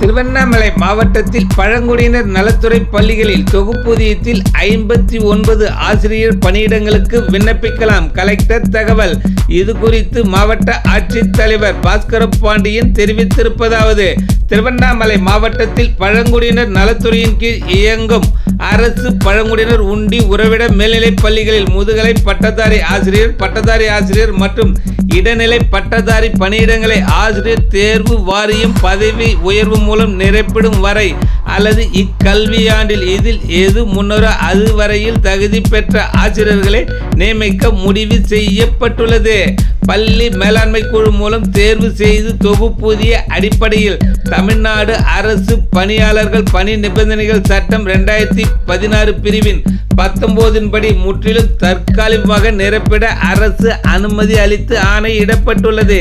திருவண்ணாமலை மாவட்டத்தில் பழங்குடியினர் நலத்துறை பள்ளிகளில் தொகுப்பூதியத்தில் ஐம்பத்தி ஒன்பது ஆசிரியர் பணியிடங்களுக்கு விண்ணப்பிக்கலாம். கலெக்டர் தகவல் இது குறித்து மாவட்ட ஆட்சித்தலைவர் பாஸ்கர பாண்டியன் தெரிவித்திருப்பதாவது திருவண்ணாமலை மாவட்டத்தில் பழங்குடியினர் நலத்துறையின் கீழ் இயங்கும் அரசு பழங்குடியினர் உண்டி உறவிட மேல்நிலைப் பள்ளிகளில் முதுகலை பட்டதாரி ஆசிரியர் பட்டதாரி ஆசிரியர் மற்றும் இடைநிலை பட்டதாரி பணியிடங்களை ஆசிரியர் தேர்வு வாரியம் பதவி உயர்வு மூலம் நிரப்பிடும் வரை அல்லது இக்கல்வியாண்டில் இதில் எது முன்னரோ அதுவரையில் தகுதி பெற்ற ஆசிரியர்களை நியமிக்க முடிவு செய்யப்பட்டுள்ளது. பள்ளி மேலாண்மை குழு மூலம் தேர்வு செய்து தொகுப்பூதிய அடிப்படையில் தமிழ்நாடு அரசு பணியாளர்கள் பணி நிபந்தனைகள் சட்டம் ரெண்டாயிரத்தி பதினாறு பிரிவின் பத்தொன்பதின்படி முற்றிலும் தற்காலிகமாக நிரப்பிட அரசு அனுமதி அளித்து ஆணையிடப்பட்டுள்ளது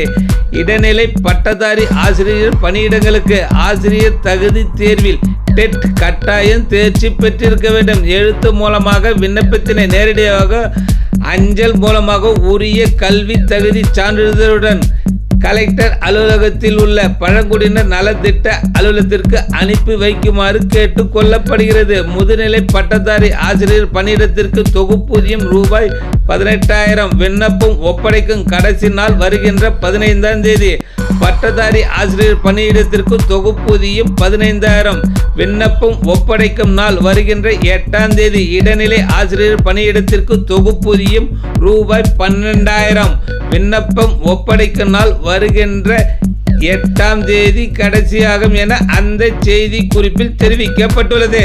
இடைநிலை பட்டதாரி ஆசிரியர் பணியிடங்களுக்கு ஆசிரியர் தகுதி தேர்வில் டெட் கட்டாயம் தேர்ச்சி பெற்றிருக்க வேண்டும். எழுத்து மூலமாக விண்ணப்பத்தினை நேரடியாக அஞ்சல் மூலமாக உரிய கல்வி தகுதி சான்றிதழுடன் கலெக்டர் அலுவலகத்தில் உள்ள பழங்குடியினர் நலத்திட்ட அலுவலகத்திற்கு அனுப்பி வைக்குமாறு கேட்டுக் கொள்ளப்படுகிறது. முதுநிலை பட்டதாரி ஆசிரியர் பணியிடத்திற்கு தொகுப்பூதியம் ரூபாய் பதினெட்டாயிரம். விண்ணப்பம் ஒப்படைக்கும் கடைசி நாள் வருகின்ற பதினைந்தாம் தேதி. பட்டதாரி ஆசிரியர் பணியிடத்திற்கு தொகுப்பூதியம் பதினைந்தாயிரம். விண்ணப்பம் ஒப்படைக்கும் நாள் வருகின்ற எட்டாம் தேதி. இடைநிலை ஆசிரியர் பணியிடத்திற்கு தொகுப்பூதியம் ரூபாய் பன்னெண்டாயிரம் விண்ணப்பம் ஒப்படைக்கும் நாள் வருகின்ற எட்டாம் தேதி கடைசியாகும் என அந்த செய்தி குறிப்பில் தெரிவிக்கப்பட்டுள்ளது.